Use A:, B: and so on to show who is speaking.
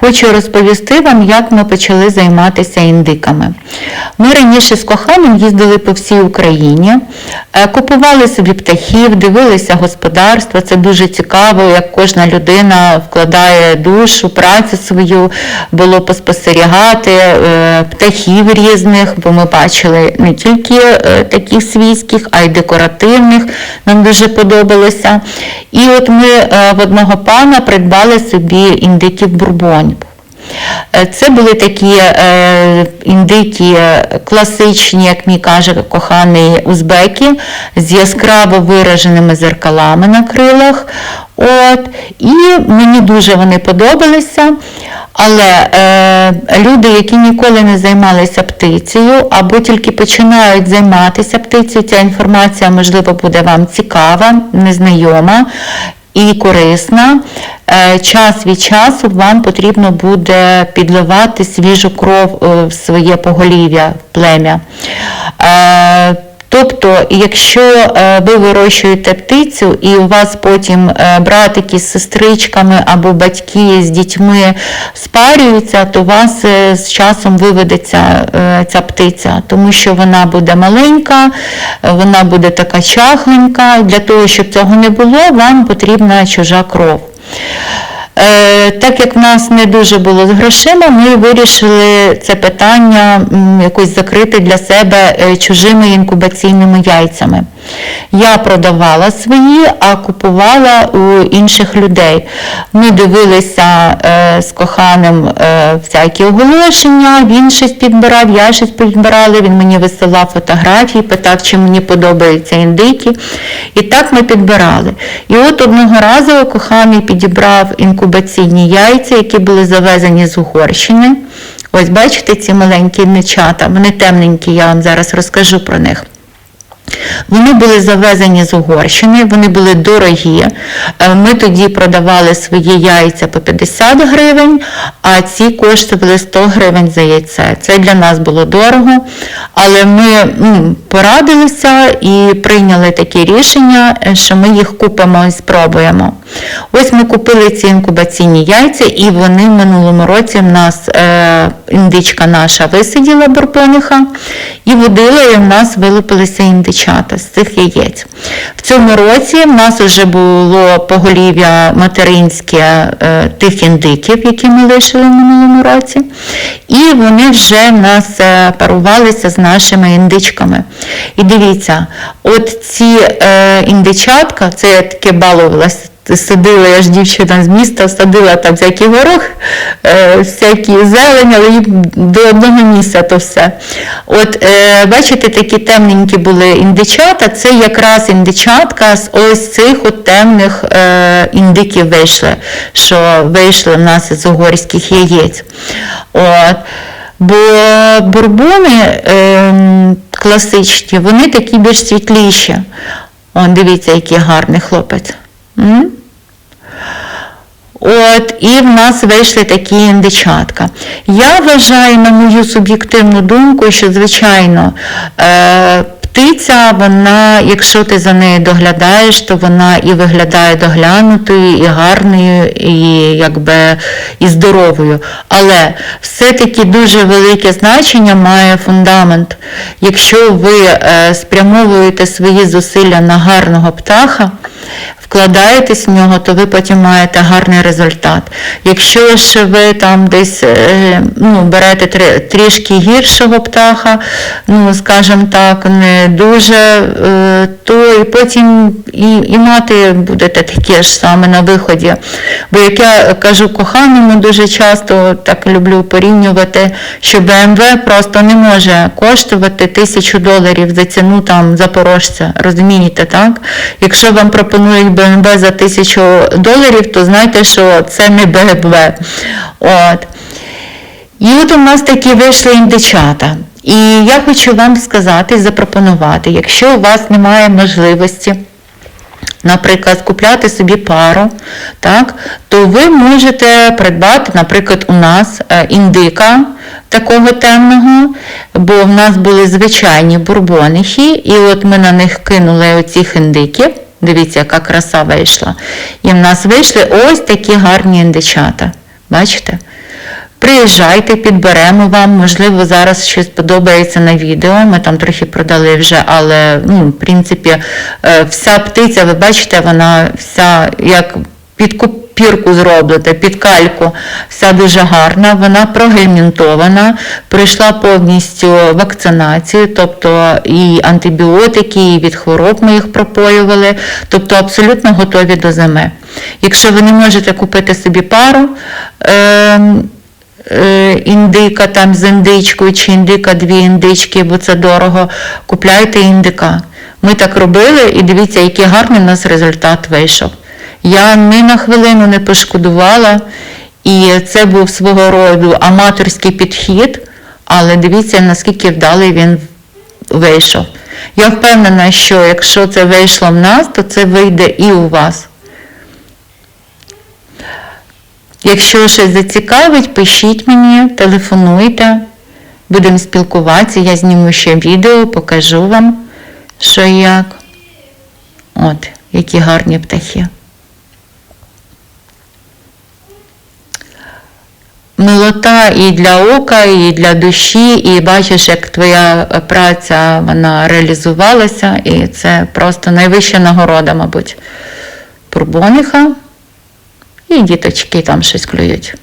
A: Хочу розповісти вам, як ми почали займатися індиками. Ми раніше з коханим їздили по всій Україні, е, купували собі птахів, дивилися господарство. Це дуже цікаво, як кожна людина вкладає душу, працю свою, було поспостерігати е, птахів різних, бо ми бачили не тільки е, таких свійських, а й декоративних. Нам дуже подобалося. І от ми в одного пана придбали собі індиків бурбонів. Е, Це були такі е, індики е, класичні, як мій каже коханий узбеки, з яскраво вираженими зеркалами на крилах. От. І мені дуже вони подобалися. Але е, люди, які ніколи не займалися птицею або тільки починають займатися птицею, ця інформація, можливо, буде вам цікава, незнайома і корисна. Е, Час від часу вам потрібно буде підливати свіжу кров е, в своє поголів'я, в плем'я. Тобто, якщо е, ви вирощуєте птицю і у вас потім е, братики з сестричками або батьки з дітьми спарюються, то у вас е, з часом виведеться ця птиця, тому що вона буде маленька, вона буде така чахленька. Для того, щоб цього не було, вам потрібна чужа кров. Е, Так як в нас не дуже було з грошима, ми вирішили це питання якось закрити для себе е, чужими інкубаційними яйцями. Я продавала свої, а купувала у інших людей. Ми дивилися е, з коханим всякі оголошення, він щось підбирав, я щось підбирала, він мені висилав фотографії, питав, чи мені подобаються індики. І так ми підбирали. І от одного разу коханий підібрав інкубаційні яйця, які були завезені з Угорщини. Ось бачите ці маленькі нечата, вони темненькі, я вам зараз розкажу про них. Вони були завезені з Угорщини, вони були дорогі. Е, Ми тоді продавали свої яйця по 50 гривень, а ці коштували 100 гривень за яйце. Це для нас було дорого, але ми м, порадилися і прийняли таке рішення, е, що ми їх купимо і спробуємо. Ось ми купили ці інкубаційні яйця, і вони в минулому році в нас е, індичка наша висиділа бурбониха і водила, і в нас вилупилися індичата з цих яєць. В цьому році в нас вже було поголів'я материнське е, тих індиків, які ми лишили в минулому році, і вони вже в нас е, парувалися з нашими індичками. І дивіться, от ці е, індичатка, це я таке балувалася садила, я ж дівчина з міста, садила там всякий горох, е, всякі зелень, але до одного місця то все. От е, бачите, такі темненькі були індичата, це якраз індичатка з ось цих от темних е, індиків вийшли, що вийшли в нас із угорських яєць. От. Бо бурбони ем, класичні, вони такі більш світліші. О, дивіться, який гарний хлопець. М? От, і в нас вийшли такі індичатка. Я вважаю, на мою суб'єктивну думку, що, звичайно, е, птиця, вона, якщо ти за нею доглядаєш, то вона і виглядає доглянутою, і гарною, і якби і здоровою. Але все-таки дуже велике значення має фундамент. Якщо ви е, спрямовуєте свої зусилля на гарного птаха, вкладаєтесь в нього, то ви потім маєте гарний результат. Якщо ж ви там десь е, ну, берете трішки гіршого птаха, ну, скажімо так, не дуже, е, то і потім і, і мати будете таке ж саме на виході. Бо як я кажу коханому дуже часто, так люблю порівнювати, що BMW просто не може коштувати тисячу доларів за ціну там запорожця. Розумієте, так? Якщо вам пропонують BMW за тисячу доларів, то знайте, що це не BMW. От. І от у нас такі вийшли індичата. І я хочу вам сказати, запропонувати, якщо у вас немає можливості, наприклад, купляти собі пару, так, то ви можете придбати, наприклад, у нас е, індика такого темного, бо в нас були звичайні бурбонихи, і от ми на них кинули оцих індиків. Дивіться, яка краса вийшла. І в нас вийшли ось такі гарні індичата. Бачите? Приїжджайте, підберемо вам. Можливо, зараз щось подобається на відео. Ми там трохи продали вже, але ну, в принципі, е, вся птиця, ви бачите, вона вся як під копірку зроблена, під кальку, вся дуже гарна. Вона прогельмінтована, пройшла повністю вакцинацію, тобто і антибіотики, і від хвороб ми їх пропоювали, тобто абсолютно готові до зими. Якщо ви не можете купити собі пару, е, е, індика там з індичкою чи індика дві індички, бо це дорого, купляйте індика. Ми так робили і дивіться, який гарний у нас результат вийшов. Я ні на хвилину не пошкодувала, і це був свого роду аматорський підхід, але дивіться, наскільки вдалий він вийшов. Я впевнена, що якщо це вийшло в нас, то це вийде і у вас. Якщо щось зацікавить, пишіть мені, телефонуйте, будемо спілкуватися, я зніму ще відео, покажу вам, що як. От, які гарні птахи. Милота і для ока, і для душі, і бачиш, як твоя праця вона реалізувалася, і це просто найвища нагорода, мабуть, Пурбоніха, І діточки там щось клюють.